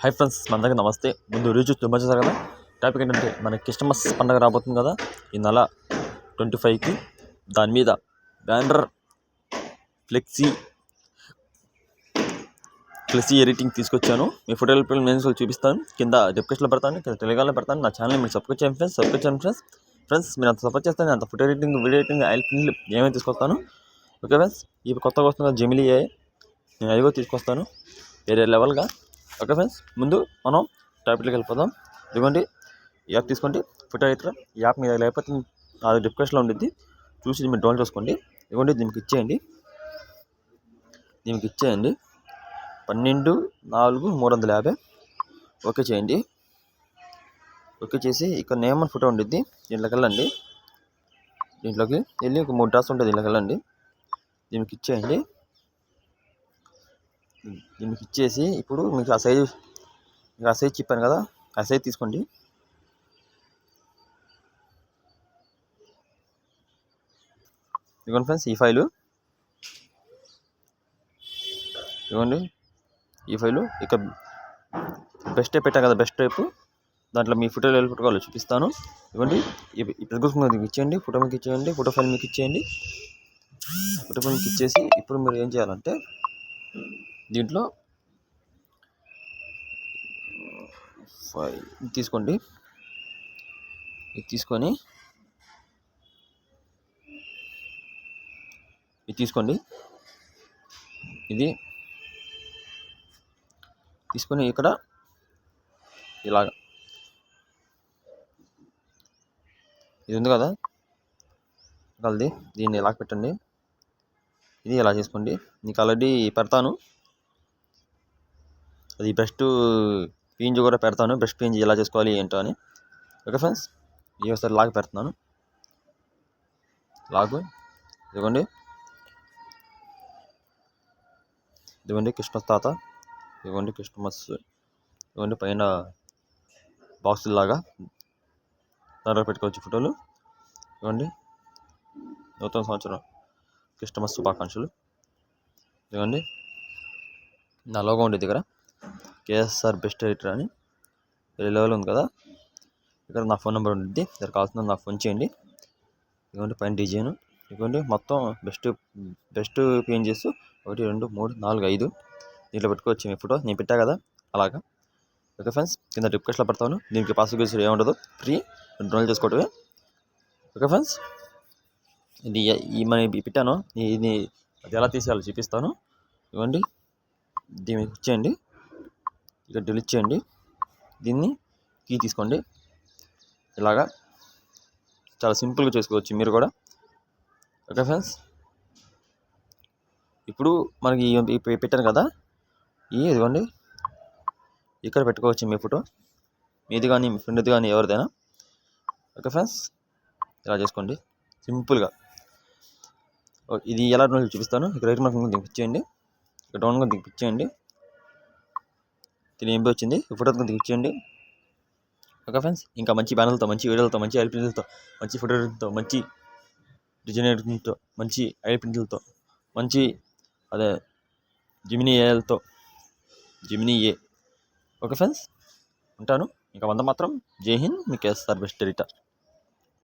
Hi friends మన దగ్గర నమస్తే. ముందు రుచి చూస్తూ చేశారు కదా? టాపిక్ ఏంటంటే మన క్రిస్టమస్ పండుగ రాబోతుంది కదా? ఈ నెల ట్వంటీ ఫైవ్కి దాని మీద బ్యానర్ ఫ్లెక్సీ ఫ్లెక్సీ ఎడిటింగ్ తీసుకొచ్చాను. మీ ఫోటోలు నేను చూపిస్తాను. కింద డిస్క్రిప్షన్లో పెడతాను కింద టెలిగ్రామ్లో పెడతాను. నా ఛానల్ మీరు సబ్స్క్రైబ్ చేయండి ఫ్రెండ్స్ సబ్స్క్రైబ్ చేయండి ఫ్రెండ్స్ ఫ్రెండ్స్ మీరు అంత సపోర్ట్ చేస్తే నేను అంత ఫోటో ఎడిటింగ్ వీడియో ఎడిటింగ్ ఆయిల్ ఏమైనా తీసుకొస్తాను? ఓకే ఫ్రెండ్స్ ఇవి కొత్తగా వస్తున్న కదా జెమిలీ నేను అదిగో తీసుకొస్తాను. వేరే లెవెల్గా ఓకే ఫ్రెండ్స్ ముందు మనం టాపిక్లోకి వెళ్ళిపోదాం. ఇదిగోండి యాప్ తీసుకోండి. ఫోటో అయితే యాప్ మీద లేకపోతే అది డిస్క్రిప్షన్లో ఉండిద్ది. చూసి మీరు డౌన్లోడ్ చేసుకోండి. ఇదిగోండి దీనికి ఇచ్చేయండి. దీనికి ఇచ్చేయండి. పన్నెండు నాలుగు మూడు వందల యాభై. ఓకే చేయండి. ఓకే చేసి ఇక్కడ నేమ్ అని ఫోటో ఉండిద్ది. దీంట్లోకి వెళ్ళండి. దీంట్లోకి వెళ్ళి ఒక మూడు డ్రాస్ ఉంటుంది దీంట్లోకి వెళ్ళండి. దీనికి ఇచ్చేయండి. దీనికి ఇచ్చేసి ఇప్పుడు మీకు ఆ సైజు మీకు ఆ సైజ్ చెప్పాను కదా ఆ సైజ్ తీసుకోండి. ఇదిగోండి ఫ్రెండ్స్ ఈ ఫైలు ఇదిగోండి ఈ ఫైలు ఇక బెస్ట్ టైప్ పెట్టాను కదా బెస్ట్ టైప్ దాంట్లో మీ ఫోటోలు వెళ్ళి ఫోటోలు చూపిస్తాను. ఇవ్వండి ఇప్పుడు మీకు ఇచ్చేయండి ఫోటో మీకు ఇచ్చేయండి ఫోటో ఫైల్ మీకు ఇచ్చేయండి. ఫోటో ఫైల్ మీకు ఇచ్చేసి ఇప్పుడు మీరు ఏం చేయాలంటే దీంట్లో ఫైవ్ తీసుకోండి. ఇది తీసుకొని ఇది తీసుకోండి. ఇది తీసుకొని ఇక్కడ ఇలాగ ఇది ఉంది కదా? కలది. దీన్ని ఇలా పెట్టండి. ఇది ఇలా చేసుకోండి. నీకు ఆల్రెడీ పెడతాను. అది బెస్ట్ పీంజి కూడా పెడతాను. బెస్ట్ పీంజి ఎలా చేసుకోవాలి ఏంటో అని. ఓకే ఫ్రెండ్స్ ఈ ఒకసారి లాగ్ పెడుతున్నాను. లాగు. ఇదిగోండి. ఇదిగోండి క్రిస్మస్ తాత. ఇదిగోండి క్రిస్మస్. ఇదిగోండి పైన బాక్స్ లాగా. దాంట్లో పెట్టుకోవచ్చు ఫోటోలు. ఇవ్వండి నూతన సంవత్సరం క్రిస్టమస్ శుభాకాంక్షలు. ఇదిగోండి. నా లోగో ఉంది దగ్గర. కేఎస్ఆర్ బెస్ట్ ఎడిటర్ అని లెవెల్ ఉంది కదా. ఇక్కడ నా ఫోన్ నెంబర్ ఉంటుంది ఇక్కడ కావాల్సిన నాకు ఫోన్ చేయండి. ఇదిగోండి పైన డిజైన్. ఇదిగోండి మొత్తం బెస్ట్ బెస్ట్ చేస్తూ ఒకటి రెండు మూడు నాలుగు ఐదు. దీంట్లో పెట్టుకోవచ్చు మీ ఫోటో. నేను పెట్టా కదా. అలాగా. ఓకే ఫ్రెండ్స్ కింద రిక్వెస్ట్లో పెడతాను. దీనికి పాస్ గురించి ఏముండదు. ఫ్రీ. డౌన్లోడ్ చేసుకోవటమే. ఓకే ఫ్రెండ్స్ ఇది ఈ మన పెట్టాను. ఇది అది ఎలా తీసేయాలో చూపిస్తాను. ఇవ్వండి దీన్ని ఇచ్చేయండి ఇక్కడ డిలీట్ చేయండి. దీన్ని కీ తీసుకోండి. ఇలాగా చాలా సింపుల్గా చేసుకోవచ్చు మీరు కూడా. ఓకే ఫ్రెండ్స్ ఇప్పుడు మనకి పెట్టాను కదా. ఈ ఇదిగోండి. ఇక్కడ పెట్టుకోవచ్చు మీ ఫోటో మీది కానీ మీ ఫ్రెండ్ది కానీ ఎవరిదైనా. ఓకే ఫ్రెండ్స్ ఇలా చేసుకోండి. సింపుల్గా ఇది ఎలా చూపిస్తాను. ఇక్కడ రైట్ మార్క్ దిగిచ్చేయండి ఇక్కడ డౌన్ కూడా దిగిచ్చేయండి దీని ఏం వచ్చింది ఫోటో దిగిచ్చేయండి ఓకే ఫ్రెండ్స్ ఇంకా మంచి బ్యానర్లతో మంచి వీడియోలతో మంచి ఐడి ప్రింట్లతో మంచి ఫోటోలతో మంచి డిజైనర్తో మంచి ఐడి ప్రింట్లతో మంచి అదే జిమినీ ఏలతో జిమినీ ఏ ఓకే ఫ్రెండ్స్ ఉంటాను. ఇంకా వంద మాత్రం. జై హింద్. మీకు ఎస్ఆర్ బెస్ట్ ఎడిటర్.